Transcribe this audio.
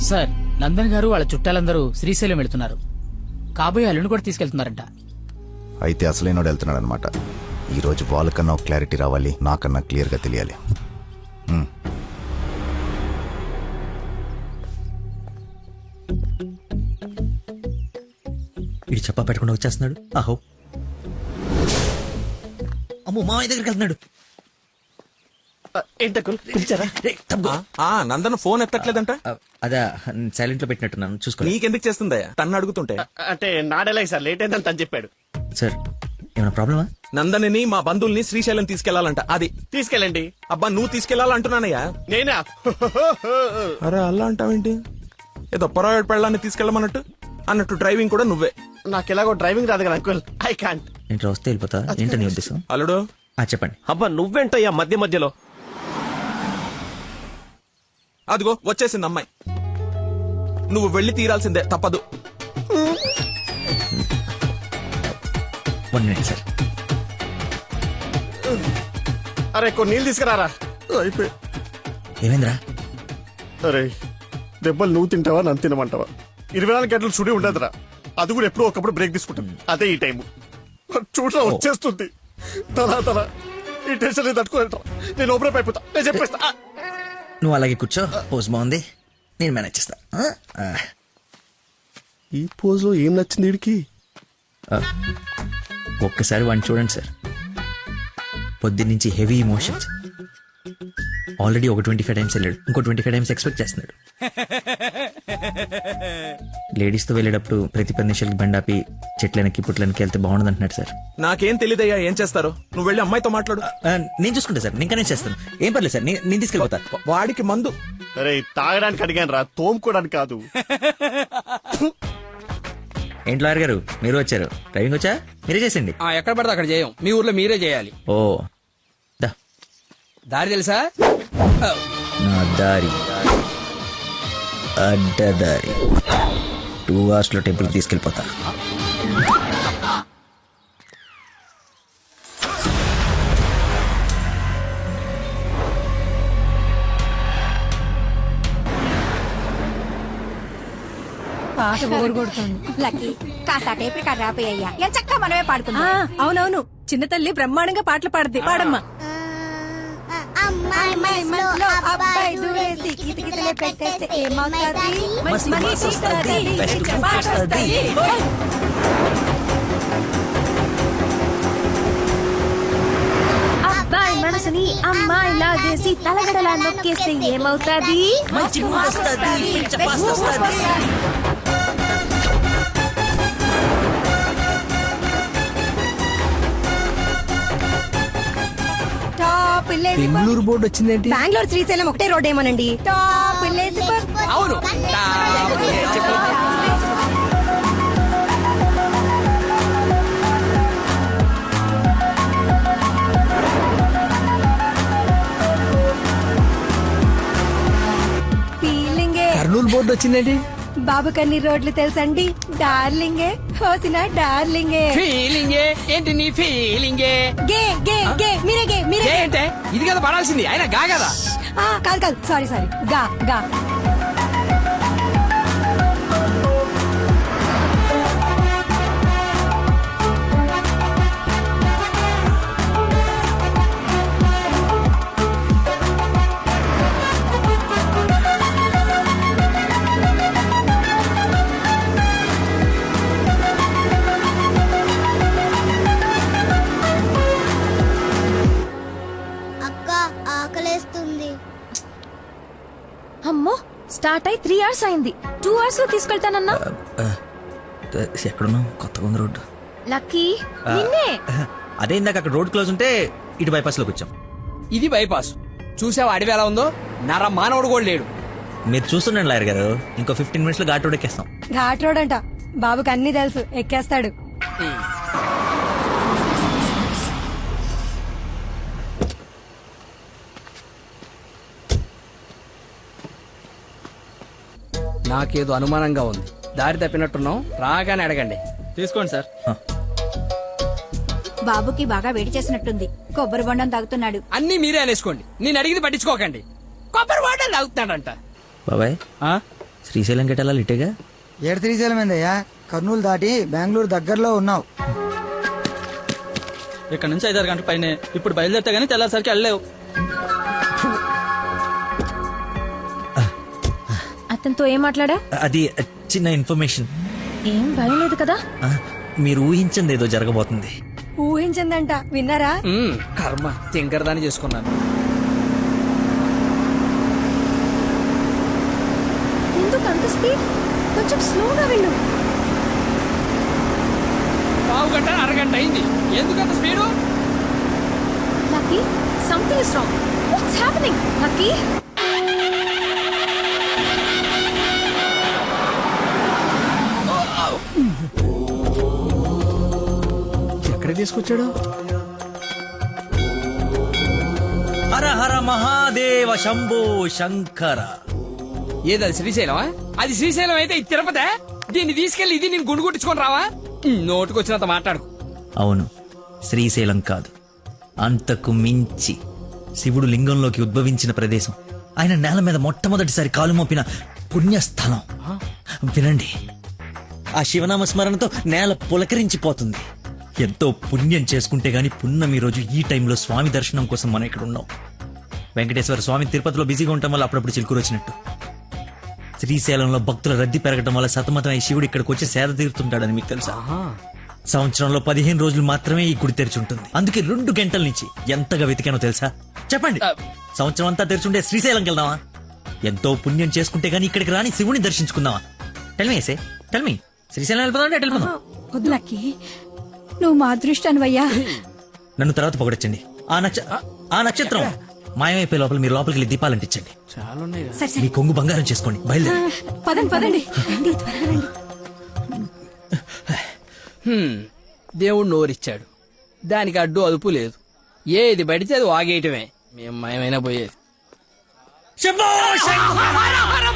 Sir Nandan గారు వాళ్ళ చుట్టాలందరూ శ్రీశైలం వెళ్తున్నారు. కాబోయే అల్లుని కూడా తీసుకెళ్తున్నారంట. అయితే అసలైనోడు వెళ్తున్నాడు అనమాట ఈరోజు వాళ్ళకన్నా ఒక క్లారిటీ రావాలి నాకన్నా క్లియర్గా తెలియాలి. వీడు చెప్పా పెట్టకుండా వచ్చేస్తున్నాడు. ఆహో. అమ్మో మామయ్య దగ్గరికి వెళ్తున్నాడు. ఏంటకుల్ పిలిచారా? నందన ఫోన్ ఎత్తట్లేదంట? అదా సైలెంట్లో పెట్టినట్టున్నాను. చూసుకోండి నీకెందుకు చేస్తుందయ్యా తన్ను అడుగుతుంటే. అంటే నాడేలాగ సార్ లేట్ అయిందని తను చెప్పాడు. సార్ ఏమైనా ప్రాబ్లమా? నందనిని మా బంధువుల్ని శ్రీశైలం తీసుకెళ్ళాలంట. అది. తీసుకెళ్ళండి. అబ్బా నువ్వు తీసుకెళ్ళాలంటున్నానయ్యా? నేనా? అరే అలా అంటావేంటి? ఏదో పొరపాటు పెళ్ళాన్ని తీసుకెళ్ళమన్నట్టు? అన్నట్టు డ్రైవింగ్ కూడా నువ్వే. నాకు ఎలాగో డ్రైవింగ్ రాదు కదా అంకుల్. I can't. ఏంటి వస్తే వెళ్ళిపోతా? ఏంటని ఉద్దేశం? అల్లుడు? చెప్పండి. అబ్బా నువ్వేంటయ్యా మధ్య మధ్యలో? అదిగో వచ్చేసింది అమ్మాయి. నువ్వు వెళ్ళి తీరాల్సిందే తప్పదు. వన్ మినిట్ సార్ అరే కొన్ని నీళ్ళు తీసుకురారా? అయిపోయి. ఏమైందిరా? అరే దెబ్బలు నువ్వు తింటావా నన్ను తినమంటావా? ఇరవై నాలుగు గంటలు చుడి ఉండదురా. అది కూడా ఎప్పుడో ఒకప్పుడు బ్రేక్ తీసుకుంటాం అదే ఈ టైం చూడరా వచ్చేస్తుంది. తలా తల. ఈ టెన్షన్ నేను తట్టుకోలేటరా నేను ఓపెన్ అయిపోతా నేను చెప్పేస్తా! నువ్వు అలాగే కూర్చో. పోజ్ బాగుంది. నేను మేనేజ్ చేస్తా. ఆ? ఈ పోజ్లో ఏం నచ్చింది వీడికి? ఒక్కసారి వాడిని చూడండి సార్. పొద్దున్నుంచి హెవీ ఇమోషన్స్ ఆల్రెడీ ఒక ట్వంటీ ఫైవ్ టైమ్స్ వెళ్ళాడు. ఇంకో ట్వంటీ ఫైవ్ టైమ్స్ ఎక్స్పెక్ట్ చేస్తున్నాడు. లేడీస్తో వెళ్ళేటప్పుడు ప్రతి పది నిమిషాలకి బండాపి చెట్లనికి పుట్లనికి వెళ్తే బాగుండదు అంటున్నాడు సార్. నాకేం తెలియదయ్యా ఏం చేస్తారో? నువ్వు వెళ్ళి అమ్మాయితో మాట్లాడు. ఆ, నేను చూసుకుంటా సార్ నేను కనెక్ట్ చేస్తాను. ఏం పర్లేదు సార్ నేను నేను తీసుకెళ్ళిపోతా. వాడికి మందు. అరే తాగడానికి అడిగాను రా తోముకోవడానికి కాదు. ఏంటి లాయర్ గారు మీరు వచ్చారు. డ్రైవింగ్ వచ్చా? మీరే చేసండి ఆ, ఎక్కడ పడితే అక్కడ చేయం. మీ ఊర్లో మీరే చేయాలి. ఓ దా. దారి తెలుసా? నా దారి. అడ్డదారి. టూ అవర్స్లో టెంపుల్ తీసుకెళ్ళిపోతా. పాట బోర్ కొడుతుంది. లక్కీ కాస్త టేప్ రికార్డ్ రాపోయ్యా. ఎంత చక్కగా మనమే పాడుకుందాం. అవునవును. చిన్న తల్లి బ్రహ్మాండంగా పాటలు పాడుద్ది. పాడమ్మా. అమ్మాయి మనసులో అబ్బాయి దూరేసి కితకితలే పెట్టేస్తే ఏమవుతుంది? మనసు వస్తది, బెస్ట్ వస్తది. అబ్బాయి మనసుని అమ్మాయి లాగేసి తలగడలా నొక్కేస్తే ఏమవుతుంది? మంచి వస్తది, వస్తది. బెంగళూరు బోర్డు వచ్చిందేంటి? బెంగళూరు శ్రీశైలం ఒకటే రోడ్ ఏమోనండి. అవును. కర్నూలు బోర్డు వచ్చిందేంటి? బాబు కన్ని రోడ్లు తెలుసండి? డార్లింగే. హోసిన డార్లింగే. ఫీలింగే ఏంటి నీ ఫీలింగే? గే గే గే మీరే గే మీరే గే. ఏంటే? ఇది కదా పడాల్సింది ఆయన గా కదా? ఆ, కాదు కాదు సారీ సారీ గా గా. స్టార్ట్ అయి త్రీ అవర్స్ అయింది. టూ అవర్స్లో తీసుకెళ్తానన్నా? ఎక్కడున్నావు? కొత్తగా ఉంది రోడ్డు. లక్కీ నిన్నే? అదే ఇందాక అక్కడ రోడ్ క్లోజ్ ఉంటే ఇటు బైపాస్లోకి వచ్చాం. ఇది బైపాస్ చూసావా అడవి ఎలా ఉందో? నర మానవుడు కూడా లేడు. మీరు చూస్తుండండి లాయర్ గారు. ఇంకో ఫిఫ్టీన్ మినిట్స్లో ఘాట్ రోడ్ ఎక్కేస్తాం. ఘాట్ రోడ్ అంట. బాబుకి అన్ని తెలుసు. ఎక్కేస్తాడు. నాకేదో అనుమానంగా ఉంది. దారి తప్పినట్టున్నాం రాగానే అడగండి. తీసుకోండి సార్. బాబుకి బాగా వేడి చేసినట్టుంది. కొబ్బరి బొండం తాగుతున్నాడు. అన్ని మీరే అనేసుకోండి. నేను అడిగింది పట్టించుకోకండి. కొబ్బరి వాటర్ తాగుతున్నాడంట. బాబాయ్ ఆ? శ్రీశైలం గెటాల ఏడు శ్రీశైలం ఏందయ్యా? కర్నూలు దాటి బెంగళూరు దగ్గరలో ఉన్నావు. ఇక్కడ నుంచి ఐదారు గంటల పైన. ఇప్పుడు బయలుదేరితే గానీ తెల్లారిసరికి వెళ్ళలేవు. అతనితో ఏం మాట్లాడా? అది చిన్న ఇన్ఫర్మేషన్. ఏం భయం లేదు కదా? మీరు ఊహించింది ఏదో జరగబోతుంది. ఊహించిందంట విన్నారా? కర్మ తింకరదాన్ని చేసుకున్నాను. ఎందుకు అంత స్పీడ్? కొంచెం స్లోగా వెళ్ళు. పావు గంట అరగంట అయింది. ఎందుకు అంత speed? Lucky something is wrong what's happening Lucky? తీసుకొచ్చాడు? హర హర మహాదేవ శంభో శంకర. ఏది అది శ్రీశైలమా? అది శ్రీశైలం అయితే ఇది తిరుపతే? దీన్ని తీసుకెళ్ళి ఇది నేను గుండు కొట్టించుకొని రావా? నోటుకొచ్చినంత మాట్లాడు అవును శ్రీశైలం కాదు. అంతకు మించి శివుడు లింగంలోకి ఉద్భవించిన ప్రదేశం. ఆయన నేల మీద మొట్టమొదటిసారి కాలు మోపిన పుణ్యస్థలం. వినండి ఆ శివనామ స్మరణతో నేల పులకరించిపోతుంది. ఎంతో పుణ్యం చేసుకుంటే గాని పున్నమి రోజు ఈ టైంలో స్వామి దర్శనం కోసం మనం ఇక్కడ ఉన్నాం. వెంకటేశ్వర స్వామి తిరుపతిలో బిజీగా ఉండటం వల్ల అప్పుడప్పుడు చిలుకూరు వచ్చినట్టు. శ్రీశైలంలో భక్తుల రద్దీ పెరగడం వల్ల సతమతం ఈ శివుడు ఇక్కడికి వచ్చి సేద తీరుతుంటాడని మీకు తెలుసా? సంవత్సరంలో పదిహేను రోజులు మాత్రమే ఈ గుడి తెరిచి ఉంటుంది. అందుకే రెండు గంటల నుంచి ఎంతగా వెతికానో తెలుసా? చెప్పండి. సంవత్సరం అంతా తెరిచుండే శ్రీశైలంకి వెళ్దామా ఎంతో పుణ్యం చేసుకుంటే గానీ ఇక్కడికి రాని శివుని దర్శించుకుందామా? టెల్మీ ఏసే టెల్మీ శ్రీశైలం వెళ్ళిపోదాం. అంటే నువ్వు మా అదృష్టానివయ్యా. నన్ను తర్వాత పొగడొచ్చండి. ఆ నక్ష ఆ నక్షత్రం మాయమైపోయే లోపల మీరు లోపలికి వెళ్ళి దీపాలు అంటించండి చాలా ఉన్నాయి సరే. మీ కొంగు బంగారం చేసుకోండి. బయలుదేరి. పదండి పదండి. రండి త్వరగా రండి. హ్మ్, దేవుడు నోరిచ్చాడు. దానికి అడ్డు అదుపు లేదు. ఏది పడితే అది వాగేయటమే. మేము మయమైనా పోయేది. శంభో! హర హర